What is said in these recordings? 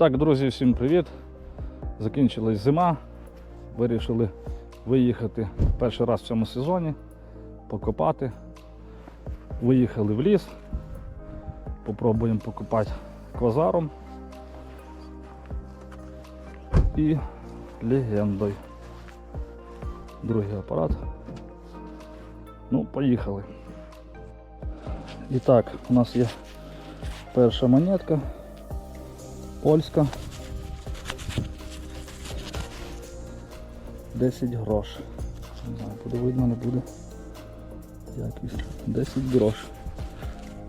Так, друзі, всім привіт. Закінчилась зима. Вирішили виїхати перший раз в цьому сезоні, покопати. Виїхали в ліс. Попробуємо покопати квазаром і легендою. Другий апарат. Ну, поїхали. І так, у нас є перша монетка. Польська. 10 грош. Не знаю, буде видно, не буде. Якість. 10 грош.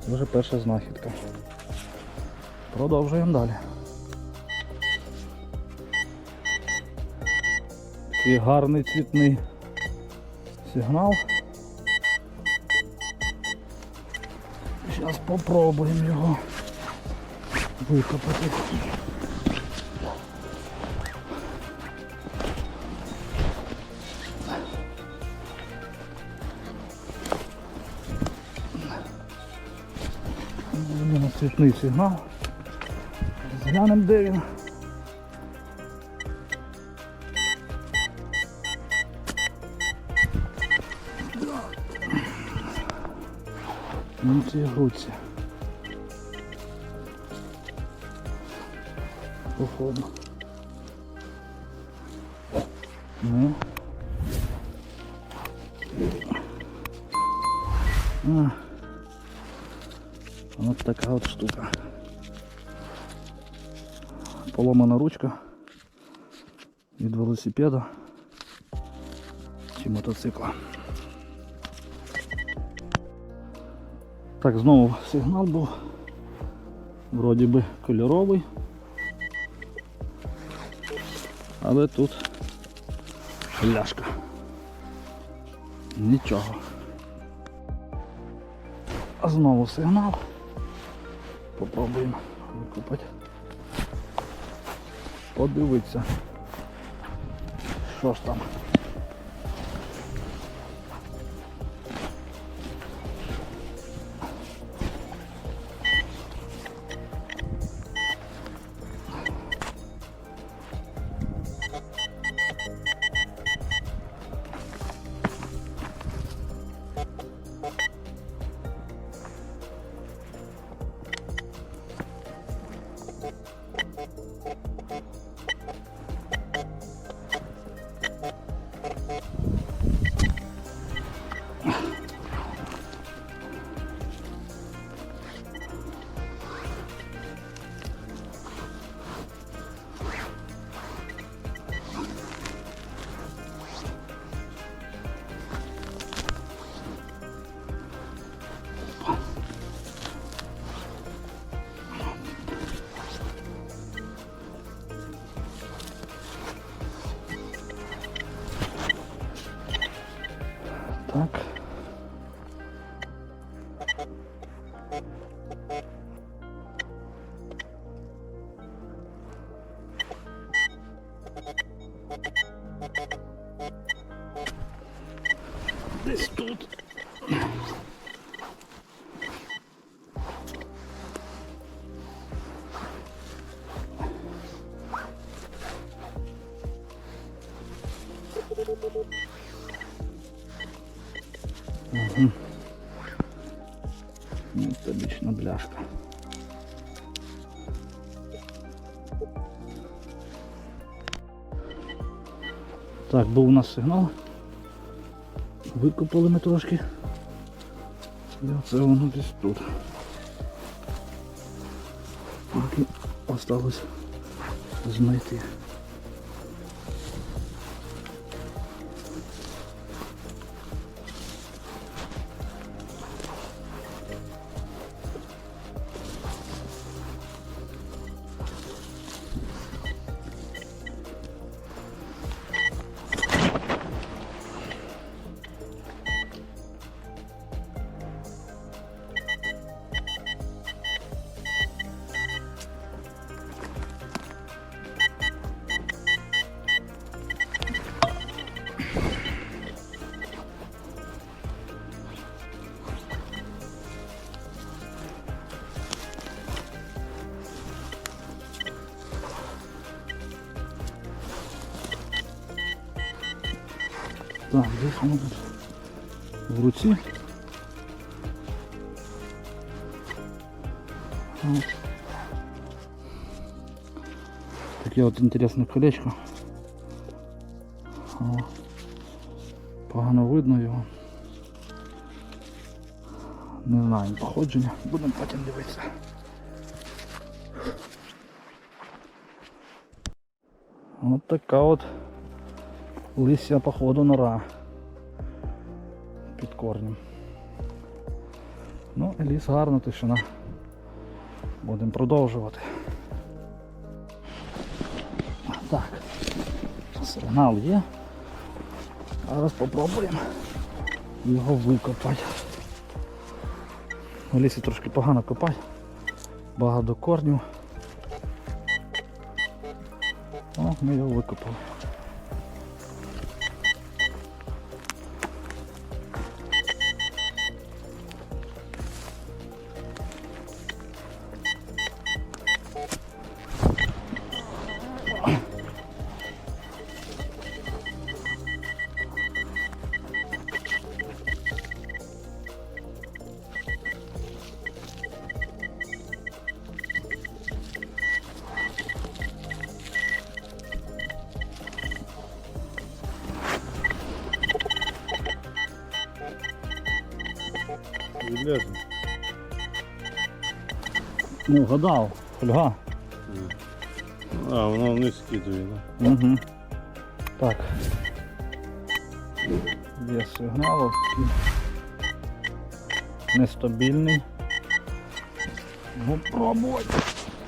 Це вже перша знахідка. Продовжуємо далі. Такий гарний цвітний сигнал. Зараз попробуємо його викопати. У нас сигнал. Зглянемо де він. Ну ці грудці. Походу. Ну. А. Вот така от штука. Поломана ручка від велосипеда чи мотоцикла. Так, знову сигнал був. Вроді би кольоровий. Але тут ляшка. Нічого. А знову сигнал. Попробуємо викупати. Подивитися. Що ж там. Тут. Ну, це бічна бляшка. Так, був у нас сигнал. Викопали ми трошки. І оце воно десь тут. Тільки осталось знайти. Так, десь воно тут в руці. От. Таке от інтересне колечко. О, погано видно його. Не знаю походження, будемо потім дивитися. От така от Лися походу нора під корнем. Ну, і ліс гарно, тишина. Будемо продовжувати. Так, сигнал є. Зараз попробуємо його викопати. У лісі трошки погано копати, багато корнів. О, ми його викопали. Відлежно. Ну, гадав, фольга. А, воно вниз скидує, да? Угу. Так. Є сигнал. Нестабільний. Ну, пробувати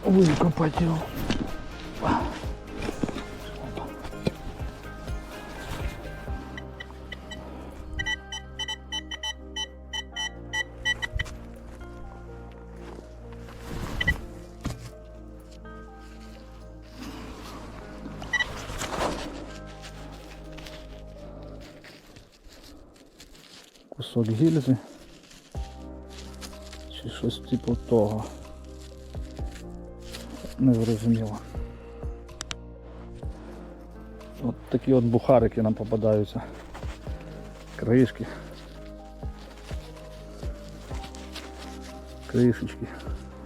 викопати його. Кусок гільзи. Чи щось типу того. Не зрозуміло. От такі от бухарики нам попадаються. Кришки. Кришечки.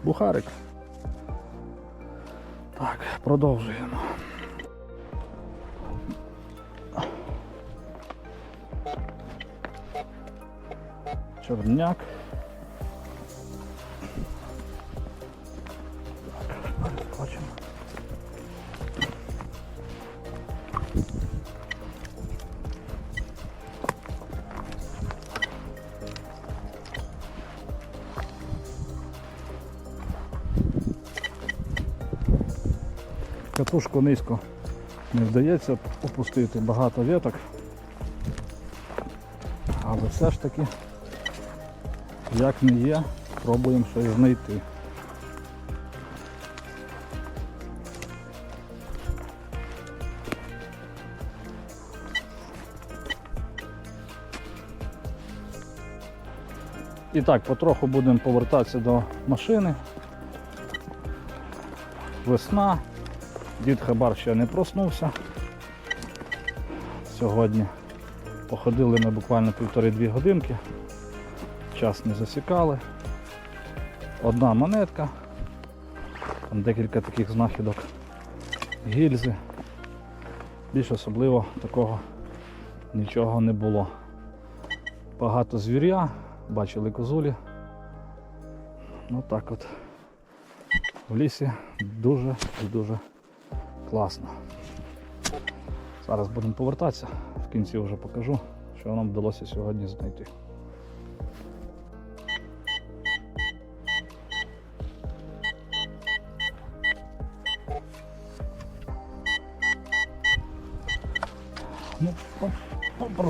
Бухарик. Так, продовжуємо. Чорняк. Бачимо. Катушку низько не вдається опустити багато веток, але все ж таки як не є, пробуємо щось знайти. І так, потроху будемо повертатися до машини. Весна, дід Хабар ще не проснувся. Сьогодні походили ми буквально півтори-дві годинки час не засікали. Одна монетка, там декілька таких знахідок, гільзи. Більш особливо такого нічого не було. Багато звір'я, бачили козулі. Ну так от. В лісі дуже і дуже класно. Зараз будемо повертатися, в кінці вже покажу, що нам вдалося сьогодні знайти.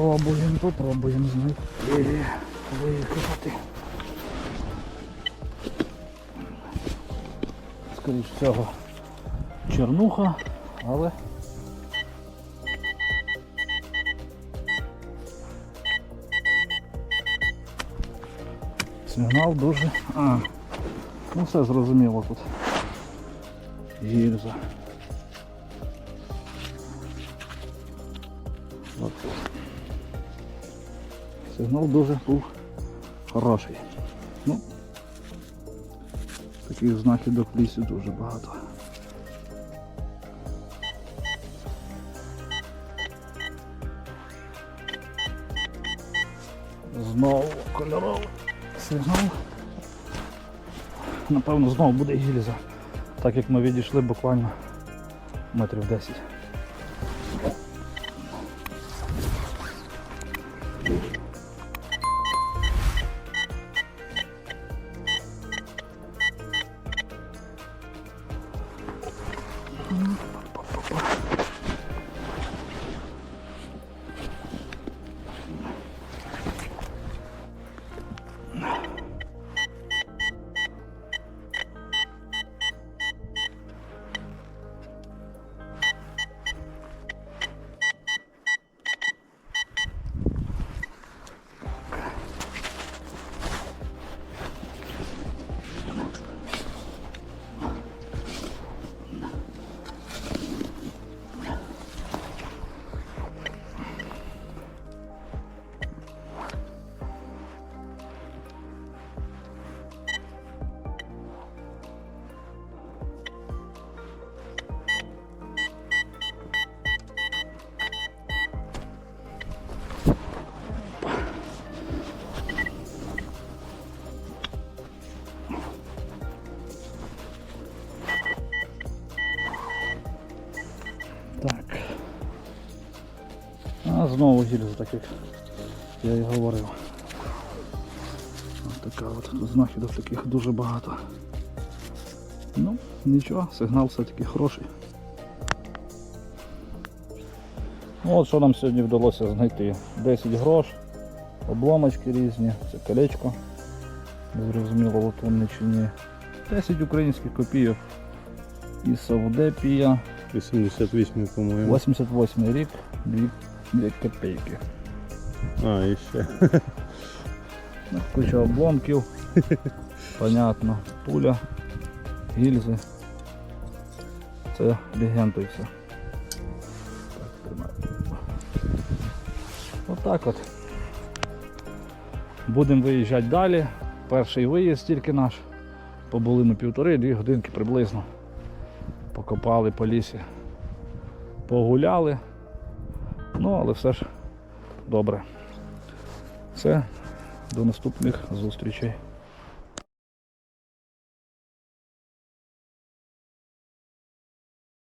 Попробуємо, попробуємо знайти, викопати. Скоріш всього, чернуха, але сигнал дуже... А, ну все зрозуміло тут. Гільза. Сигнал дуже був хороший. Ну, таких знахідок в лісі дуже багато. Знову кольоровий сигнал. Напевно, знову буде гільза, так як ми відійшли буквально метрів 10. А знову гільза, так як я і говорив. Ось така от знахідок таких дуже багато. Ну, нічого, сигнал все-таки хороший. Ну от що нам сьогодні вдалося знайти. 10 грош, обломочки різні, це колечко. Зрозуміло, латунне чи ні. 10 українських копійок і Савдепія. 88, по-моєму. 88 рік, 2, 2 копійки. А, і ще. Ну, Куча обломків. Понятно. Пуля, гільзи. Це легенда і все. Отак от. Будемо виїжджати далі. Перший виїзд тільки наш. Побули ми півтори-дві годинки приблизно. Покопали по лісі. Погуляли. Ну, але все ж добре. Все, до наступних зустрічей.